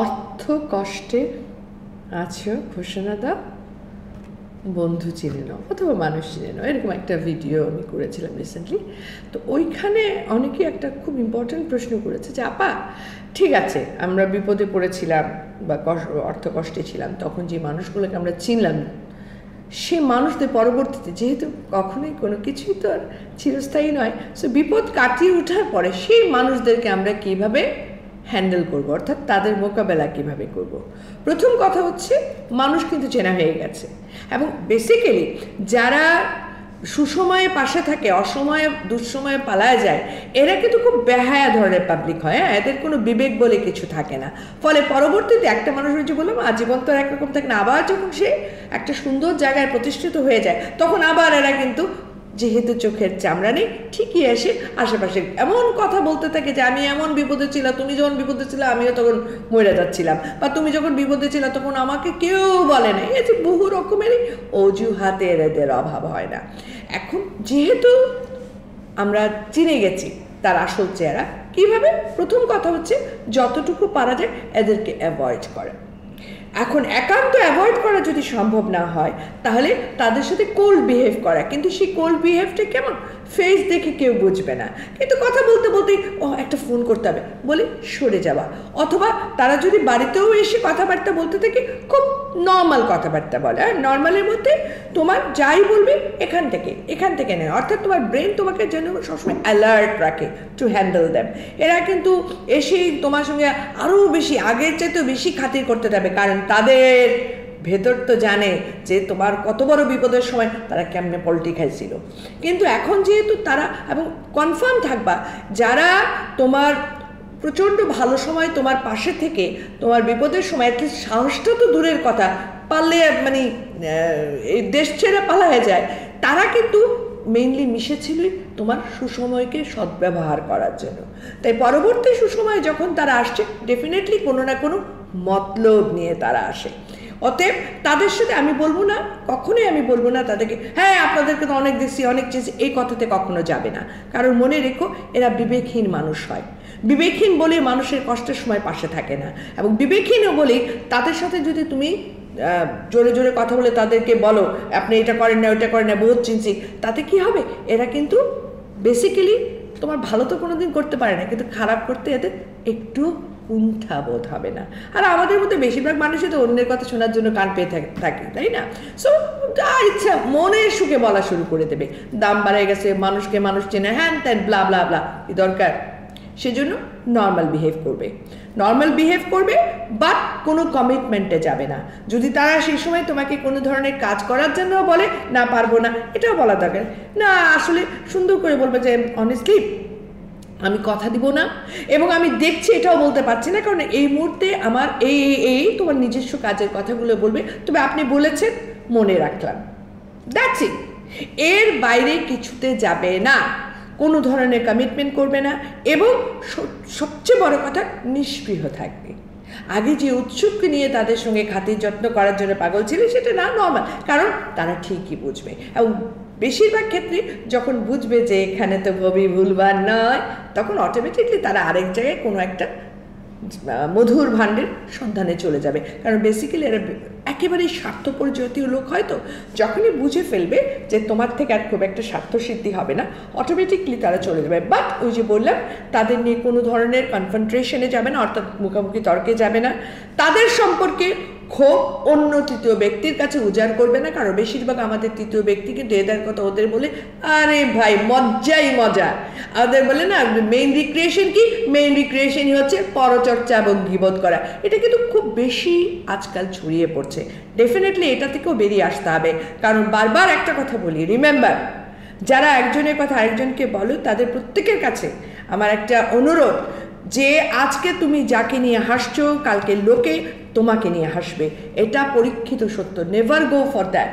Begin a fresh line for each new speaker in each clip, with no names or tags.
অর্থ কষ্টে আছো ঘোষণা দাও। বন্ধু চিনে নাও অথবা মানুষ চিনে নাও, এরকম একটা ভিডিও আমি করেছিলাম রিসেন্টলি তো ওইখানে অনেকে একটা খুব ইম্পর্ট্যান্ট প্রশ্ন করেছে যে, আপা, ঠিক আছে, আমরা বিপদে পড়েছিলাম বা অর্থ কষ্টে ছিলাম, তখন যে মানুষগুলোকে আমরা চিনলাম সে মানুষদের পরবর্তীতে যেহেতু কখনোই কোনো কিছুই তো আর চিরস্থায়ী নয় সো বিপদ কাটিয়ে ওঠার পরে সেই মানুষদেরকে আমরা কীভাবে হ্যান্ডেল করব, অর্থাৎ তাদের মোকাবেলা কীভাবে করব। প্রথম কথা হচ্ছে, মানুষ কিন্তু চেনা হয়ে গেছে। এবং বেসিক্যালি যারা সুসময়ে পাশে থাকে, অসময়ে, দুঃসময়ে পালায় যায়, এরা কিন্তু খুব বেহায়া ধরনের পাবলিক হয় হ্যাঁ? এদের কোনো বিবেক বলে কিছু থাকে না। ফলে পরবর্তীতে একটা মানুষ যে বললাম, আজীবন তো একরকম থাকে না। আবার যখন সে একটা সুন্দর জায়গায় প্রতিষ্ঠিত হয়ে যায়, তখন আবার এরা কিন্তু যেহেতু চোখের চামড়া নেই, ঠিকই এসে আশেপাশে এমন কথা বলতে থাকে যে, আমি এমন বিপদে ছিলাম, তুমি যখন বিপদে ছিল, আমিও তখন মরে যাচ্ছিলাম। বা তুমি যখন বিপদে ছিল, তখন আমাকে কেউ বলে না এই যে বহু রকমেরই অজুহাতের এদের অভাব হয় না। এখন যেহেতু আমরা চিনে গেছি তার আসল চেহারা, কীভাবে? প্রথম কথা হচ্ছে, যতটুকু পারা যায়, এদেরকে অ্যাভয়েড করে। এখন একান্ত অ্যাভয়েড করা যদি সম্ভব না হয়, তাহলে তাদের সাথে কোল্ড বিহেভ করা। কিন্তু সেই কোল্ড বিহেভটা কেমন? ফেস দেখে কেউ বুঝবে না। কিন্তু কথা বলতে বলতেই, ও, একটা ফোন করতে হবে। বলে সরে যাওয়া। অথবা তারা যদি বাড়িতেও এসে কথাবার্তা বলতে থাকে, খুব নর্মাল কথাবার্তা বলে। আর নর্মালের মধ্যে তোমার যাই বলবে এখান থেকে এখান থেকে নেয়। অর্থাৎ তোমার ব্রেন তোমাকে যেন সবসময় অ্যালার্ট রাখে টু হ্যান্ডেল দ্যাম এরা কিন্তু এসেই তোমার সঙ্গে আরও বেশি, আগের চাইতেও বেশি খাতির করতে যাবে। কারণ তাদের ভেতর তো জানে যে তোমার কত বড় বিপদের সময় তারা কেমনে পল্টি খাইছিল। কিন্তু এখন যেহেতু তারা এবং কনফার্ম থাকবা, যারা তোমার প্রচণ্ড ভালো সময় তোমার পাশে থেকে তোমার বিপদের সময় অ্যাটলিস্ট সাহসটা তো দূরের কথা, পারলে মানে এই দেশ ছেড়ে পালায় যায়, তারা কিন্তু মেইনলি মিশেছিলই তোমার সুসময়কে সদ্ব্যবহার করার জন্য। তাই পরবর্তী সুসময় যখন তারা আসছে ডেফিনেটলি কোনো না কোনো মতলব নিয়ে তারা আসে। অতএব তাদের সাথে আমি বলব না, কখনোই আমি বলব না তাদেরকে হ্যাঁ আপনাদেরকে তো অনেক দিচ্ছি অনেক চেয়েছি। এই কথাতে কখনো যাবে না। কারণ মনে রেখো, এরা বিবেকহীন মানুষ হয়। বিবেকহীন বলে মানুষের কষ্টের সময় পাশে থাকে না। এবং বিবেকহীনও বলে তাদের সাথে যদি তুমি জোরে জোরে কথা বলে তাদেরকে বলো, আপনি এটা করেন না, ওইটা করেন না, বহুত চিনছি। তাতে কি হবে? এরা কিন্তু বেসিক্যালি তোমার ভালো তো কোনোদিন করতে পারে না, কিন্তু খারাপ করতে এদের একটু কুণ্ঠা বোধ হবে না। আর আমাদের মধ্যে বেশিরভাগ মানুষই তো অন্যের কথা শোনার জন্য কান পেয়ে থাকে তাই না? সো যা ইচ্ছা, মনের সুখে বলা শুরু করে দেবে। দাম বাড়ায় গেছে, মানুষকে মানুষ চেনে, হ্যান ত্যান ব্লা ব্লা ব্লা কি দরকার। সেজন্য নর্মাল বিহেভ করবে। নর্মাল বিহেভ করবে বাট কোনো কমিটমেন্টে যাবে না। যদি তারা সেই সময় তোমাকে কোনো ধরনের কাজ করার জন্য বলে, না, পারব না, এটাও বলা দরকার। না, আসলে সুন্দর করে বলবে যে অনেস্টলি আমি কথা দিব না, এবং আমি দেখছি এটাও বলতে পারছি না, কারণ এই মুহূর্তে আমার এই এই তোমার নিজস্ব কাজের কথাগুলো বলবে। তবে আপনি বলেছেন মনে রাখলাম। ইট এর বাইরে কিছুতে যাবে না। কোনো ধরনের কমিটমেন্ট করবে না, এবং সবচেয়ে বড় কথা নিষ্পৃহ থাকবে। আগে যে উৎসুককে নিয়ে তাদের সঙ্গে খাতির যত্ন করার জন্য পাগল ছিল, সেটা না নর্মাল কারণ তারা ঠিকই বুঝবে। এবং বেশিরভাগ ক্ষেত্রে যখন বুঝবে যে এখানে তো ববি ভুলবার নয়, তখন অটোমেটিকলি তারা আরেক জায়গায় কোনো একটা মধুর ভাণ্ডের সন্ধানে চলে যাবে। কারণ বেসিক্যালি এরা একেবারেই স্বার্থপর জাতীয় লোক হয়তো যখনই বুঝে ফেলবে যে তোমার থেকে আর খুব একটা স্বার্থসিদ্ধি হবে না অটোমেটিকলি তারা চলে যাবে। বাট ওই যে বললাম, তাদের নিয়ে কোনো ধরনের কনফ্রন্ট্রেশনে যাবে না, অর্থাৎ মুখোমুখি তর্কে যাবে না। তাদের সম্পর্কে ক্ষোভ অন্য তৃতীয় ব্যক্তির কাছে উজাড় করবে না, কারণ বেশিরভাগ আমাদের তৃতীয় ব্যক্তিকে এদের কথা ওদের বলে, আরে ভাই মজাই মজা। আমাদের বলে না মেইন রিক্রিয়েশন কি? মেইন রিক্রিয়েশনই হচ্ছে পরচর্চা এবং গিবোধ করা। এটা কিন্তু খুব বেশি আজকাল ছড়িয়ে পড়ছে। ডেফিনেটলি এটা থেকেও বেরিয়ে আসতে হবে। কারণ বারবার একটা কথা বলি রিমেম্বার যারা একজনের কথা আরেকজনকে বলো, তাদের প্রত্যেকের কাছে আমার একটা অনুরোধ, যে আজকে তুমি যাকে নিয়ে হাসছো কালকে লোকে তোমাকে নিয়ে হাসবে। এটা পরীক্ষিত সত্য। Never go for that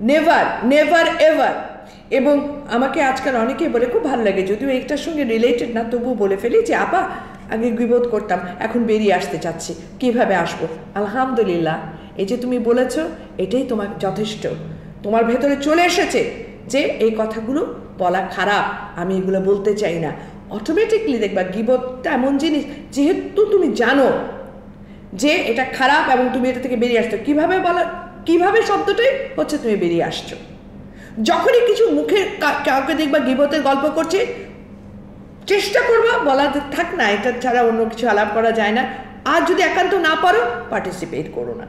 never never ever এবং আমাকে আজকাল অনেকে বলে, খুব ভালো লাগে। যদিও এটার সঙ্গে রিলেটেড না, তবুও বলে ফেলি যে, আপা আগে বিবোধ করতাম। এখন বেরিয়ে আসতে চাচ্ছি। কীভাবে আসব? আলহামদুলিল্লাহ। এই যে তুমি বলেছ, এটাই তোমার যথেষ্ট। তোমার ভেতরে চলে এসেছে যে, এই কথাগুলো বলা খারাপ। আমি এগুলো বলতে চাই না। অটোমেটিকলি দেখবা গিবতটা এমন জিনিস, যেহেতু তুমি জানো যে এটা খারাপ এবং তুমি এটা থেকে বেরিয়ে আসছো। কীভাবে বলা কীভাবে শব্দটাই হচ্ছে তুমি বেরিয়ে আসছো? যখনই কিছু মুখে কাউকে দেখবা গিবতের গল্প করছে, চেষ্টা করবা, বলা থাক না, এটা ছাড়া অন্য কিছু আলাপ করা যায় না। আর যদি একান্ত না পারো পার্টিসিপেট করো না।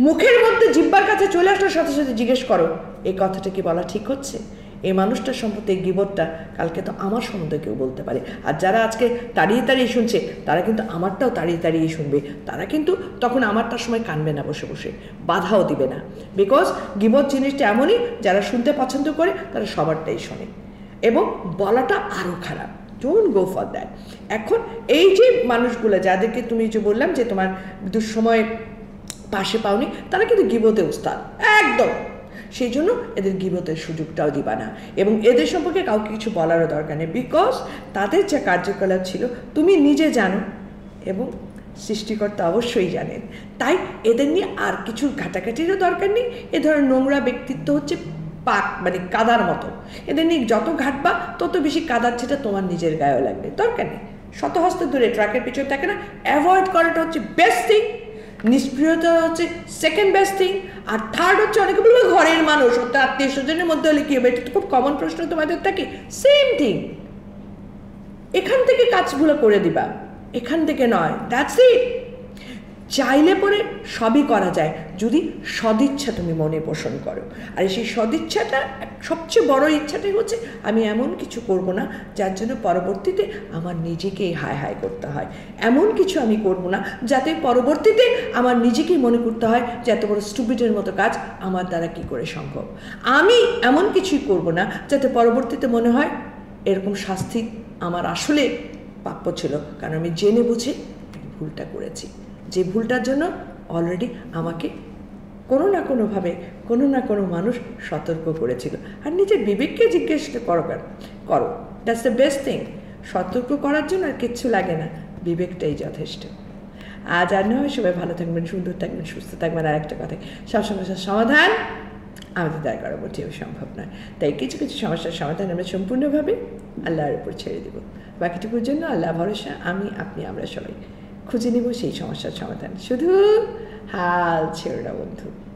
মুখের মধ্যে জিব্বার কাছে চলে আসার সাথে সাথে জিজ্ঞেস করো এই কথাটা কি বলা ঠিক হচ্ছে? মানুষটার সম্পর্কে এই গিবতটা কালকে তো আমার সম্বন্ধে কেউ বলতে পারে। আর যারা আজকে তাড়িয়ে তাড়িয়ে শুনছে, তারা কিন্তু আমারটাও তাড়িয়ে তাড়িয়ে শুনবে। তারা কিন্তু তখন আমারটার সময় কানবে না বসে বসে, বাধাও দিবে না। বিকজ গিবত জিনিসটা এমনই, যারা শুনতে পছন্দ করে, তারা সবারটাই শোনে। এবং বলাটা আরও খারাপ। ডোন্ট গো ফর দ্যাট এখন এই যে মানুষগুলো, যাদেরকে তুমি যে বললাম যে তোমার দুঃসময়ে পাশে পাওনি, তারা কিন্তু গিবতে উস্তাদ। একদম। সেই জন্য এদের গিবতের সুযোগটাও দিবা না। এবং এদের সম্পর্কে কাউকে কিছু বলারও দরকার নেই। বিকজ তাদের যে কার্যকলাপ ছিল, তুমি নিজে জানো এবং সৃষ্টিকর্তা অবশ্যই জানেন। তাই এদের নিয়ে আর কিছু ঘাটাঘাটিরও দরকার নেই। এ ধরনের নোংরা ব্যক্তিত্ব হচ্ছে পাক মানে কাদার মতো। এদের নিয়ে যত ঘাটবা, তত বেশি কাদার ছেটা তোমার নিজের গায়েও লাগবে। দরকার নেই। শত হস্ত দূরে, ট্রাকের পিছনে থাকে না। অ্যাভয়েড করাটা হচ্ছে বেস্ট থিং নিষ্প্রিয়তা হচ্ছে সেকেন্ড বেস্ট থিং আর থার্ড হচ্ছে অনেকে বলবে ঘরের মানুষ, অর্থাৎ আত্মীয় স্বজনের মধ্যে হলে কি হবে এটা তো খুব কমন প্রশ্ন তোমাদের থাকে। সেম থিং এখান থেকে কাজগুলো করে দিবা, এখান থেকে নয় দ্যাটস ইট চাইলে পরে সবই করা যায়, যদি সদিচ্ছা তুমি মনে পোষণ করো। আর সেই সদিচ্ছাটা, সবচেয়ে বড় ইচ্ছাটাই হচ্ছে, আমি এমন কিছু করব না, যার জন্য পরবর্তীতে আমার নিজেকেই হায় হায় করতে হয়। এমন কিছু আমি করব না, যাতে পরবর্তীতে আমার নিজেকেই মনে করতে হয় যে এত বড় স্টুপিডের মতো কাজ আমার দ্বারা কি করে সম্ভব। আমি এমন কিছুই করব না, যাতে পরবর্তীতে মনে হয় এরকম শাস্তি আমার আসলে প্রাপ্য ছিল, কারণ আমি জেনে বুঝে ভুলটা করেছি। যে ভুলটার জন্য অলরেডি আমাকে কোনো না কোনোভাবে, কোনো না কোনো মানুষ সতর্ক করেছিল। আর নিজের বিবেককে জিজ্ঞেস করো করো। দ্যাটস দ্য বেস্ট থিং সতর্ক করার জন্য আর কিচ্ছু লাগে না। বিবেকটাই যথেষ্ট। আজ আর নয়। সবাই ভালো থাকবেন, সুন্দর থাকবেন, সুস্থ থাকবেন। আর একটা কথা সব সমস্যার সমাধান আমাদের দায় করা মোটেও সম্ভব নয়। তাই কিছু কিছু সমস্যার সমাধান আমরা সম্পূর্ণভাবে আল্লাহর উপর ছেড়ে দেব। বাকিটুকুর জন্য আল্লাহ ভরসা, আমি, আপনি, আমরা সবাই। খুঁজে নেব সেই সমস্যার সমাধান। শুধু হাল ছেড়ে বন্ধু।